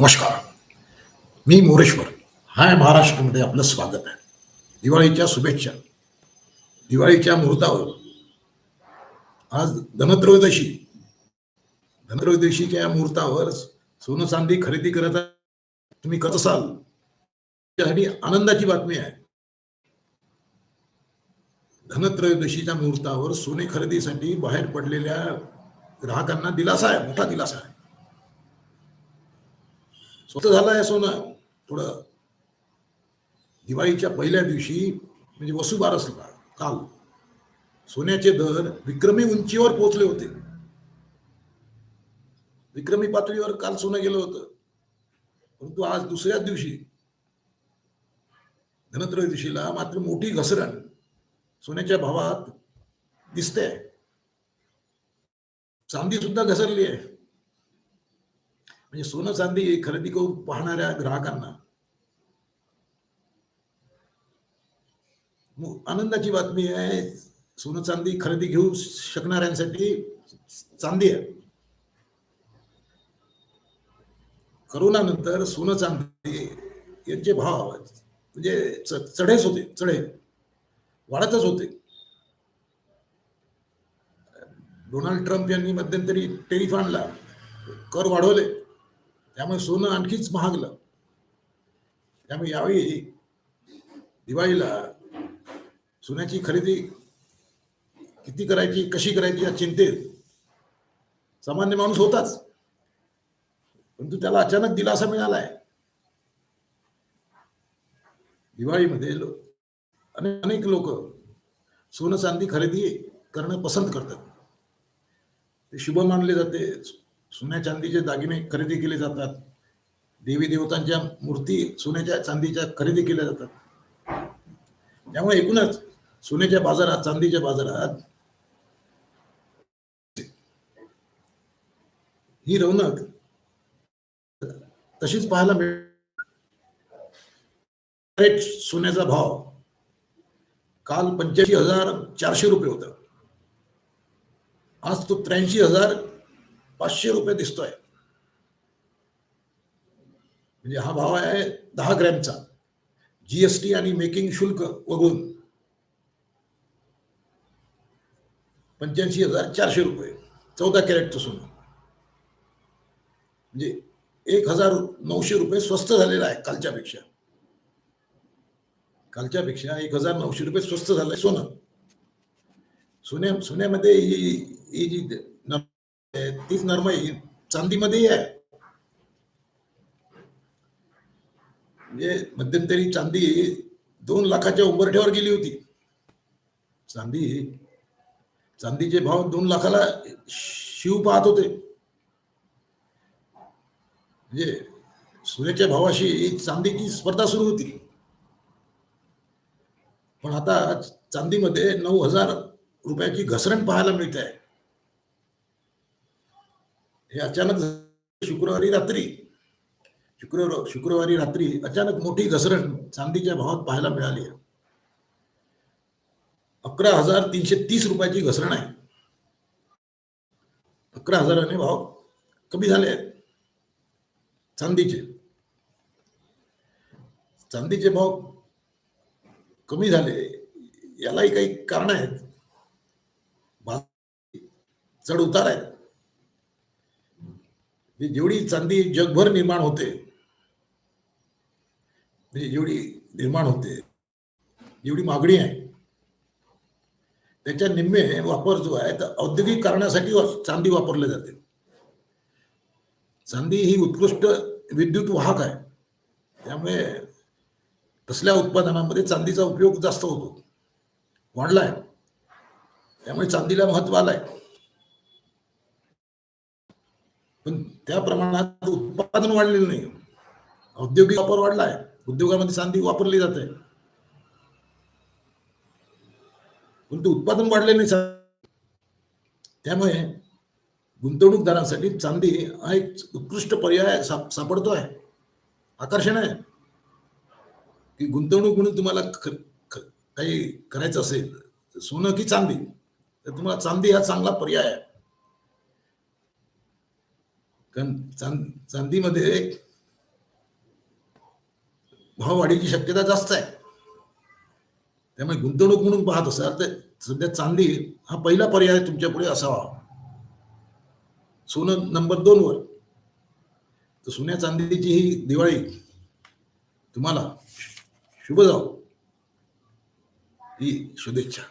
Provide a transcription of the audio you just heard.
नमस्कार. मी मोरेश्वर. हाय महाराष्ट्रामध्ये आपलं स्वागत आहे. दिवाळीच्या शुभेच्छा. दिवाळीच्या मुहूर्तावर. आज धनत्रयोदशी. धनत्रयोदशीच्या या मुहूर्तावर सोनं चांदी खरेदी करत तुम्ही करत असाल? त्यासाठी आनंदाची बातमी आहे. धनत्रयोदशीच्या मुहूर्तावर सोने खरेदीसाठी बाहेर पडलेल्या ग्राहकांना दिलासा आहे मोठा दिलासा आहे. स्वतः झालं आहे सोनं. थोडं दिवाळीच्या पहिल्या दिवशी म्हणजे वसुबारसला काल सोन्याचे दर विक्रमी उंचीवर पोहोचले होते. विक्रमी पातळीवर काल सोनं गेलं होतं. परंतु आज दुसऱ्याच दिवशी धनत्रयोदशीला मात्र मोठी घसरण सोन्याच्या भावात दिसते चांदी सुद्धा घसरली आहे. म्हणजे सोनं चांदी खरेदी करून पाहणाऱ्या ग्राहकांना आनंदाची बातमी आहे सोनं चांदी खरेदी घेऊ शकणाऱ्यांसाठी चांदी आहे. करोना नंतर सोनं चांदी यांचे भाव म्हणजे च- चढेच होते चढे. वाढतच होते. डोनाल्ड ट्रम्प यांनी मध्यंतरी टेरिफ आणला कर वाढवले. त्यामुळे सोनं आणखीच महागलं. त्यामुळे यावेळी दिवाळीला सोन्याची खरेदी किती करायची कशी करायची या चिंतेत सामान्य माणूस होताच. परंतु त्याला अचानक दिलासा मिळालाय. दिवाळीमध्ये लो- अनेक लोक सोनं चांदी खरेदी करणं पसंत करतात. ते शुभ मानले जाते. सोन्या चांदीचे दागिने खरेदी केले जातात. देवी देवतांच्या मूर्ती सोन्याच्या चांदीच्या खरेदी केल्या जातात. त्यामुळे एकूणच सोन्याच्या बाजारात चांदीच्या बाजारात ही रौनक तशीच पाहायला मिळ सोन्याचा भाव काल पंच्याऐंशी हजार चारशे रुपये होता. आज तो त्र्याऐंशी हजार पाचशे रुपये दिसतोय. म्हणजे हा भाव आहे दहा ग्रॅमचा. जीएसटी आणि मेकिंग शुल्क वगळून पंच्याऐंशी हजार चारशे रुपये. चौदा कॅरेटचं सोनं. म्हणजे एक हजार नऊशे रुपये स्वस्त झालेला आहे कालच्यापेक्षा. कालच्यापेक्षा एक हजार नऊशे रुपये स्वस्त झालंय सोनं. सोन्या सोन्यामध्ये ही ही जी तीच नरमाई चांदीमध्येही आहे. म्हणजे मध्यंतरी चांदी दोन लाखाच्या उंबरठ्यावर गेली होती. चांदी चांदीचे भाव दोन लाखाला शिव पाहत होते. म्हणजे सूर्याच्या भावाशी चांदीची स्पर्धा सुरू होती. पण आता चांदीमध्ये नऊ हजार रुपयाची घसरण पाहायला मिळते आहे. हे अचानक शुक्रवारी रात्री शुक्रवार शुक्रवारी रात्री अचानक मोठी घसरण चांदीच्या भावात पाहायला मिळाली आहे. अकरा हजार तीनशे तीस रुपयाची घसरण आहे. अकरा हजाराने भाव कमी झाले आहेत. चांदीचे चांदीचे भाव कमी झाले यालाही काही कारण आहेत. चढ उतार आहेत. म्हणजे जेवढी चांदी जगभर निर्माण होते म्हणजे जेवढी निर्माण होते जेवढी मागणी आहे त्याच्या निम्मे वापर जो आहे तर औद्योगिक कारणासाठी चांदी वापरले जाते. चांदी ही उत्कृष्ट विद्युत वाहक आहे. त्यामुळे तसल्या उत्पादनामध्ये चांदीचा उपयोग जास्त होतो. वाढला आहे त्यामुळे चांदीला महत्त्व आलंय. पण त्या प्रमाणात उत्पादन वाढलेलं नाही. औद्योगिक वापर वाढलाय. उद्योगामध्ये चांदी वापरली जाते. ते उत्पादन वाढले नाही त्यामुळे गुंतवणूकदारांसाठी चांदी हा एक उत्कृष्ट पर्याय साप- सापडतोय. आकर्षण आहे. की गुंतवणूक म्हणून तुम्हाला काही करायचं असेल सोनं की चांदी तर तुम्हाला चांदी हा चांगला पर्याय आहे. कारण चांद चांदीमध्ये भाव वाढीची शक्यता जास्त आहे. त्यामुळे गुंतवणूक म्हणून पाहत असाल तर सध्या चांदी हा पहिला पर्याय तुमच्यापुढे असावा. सोनं नंबर दोनवर तर सोन्या चांदीची ही दिवाळी तुम्हाला शुभ जाओ ही शुभेच्छा.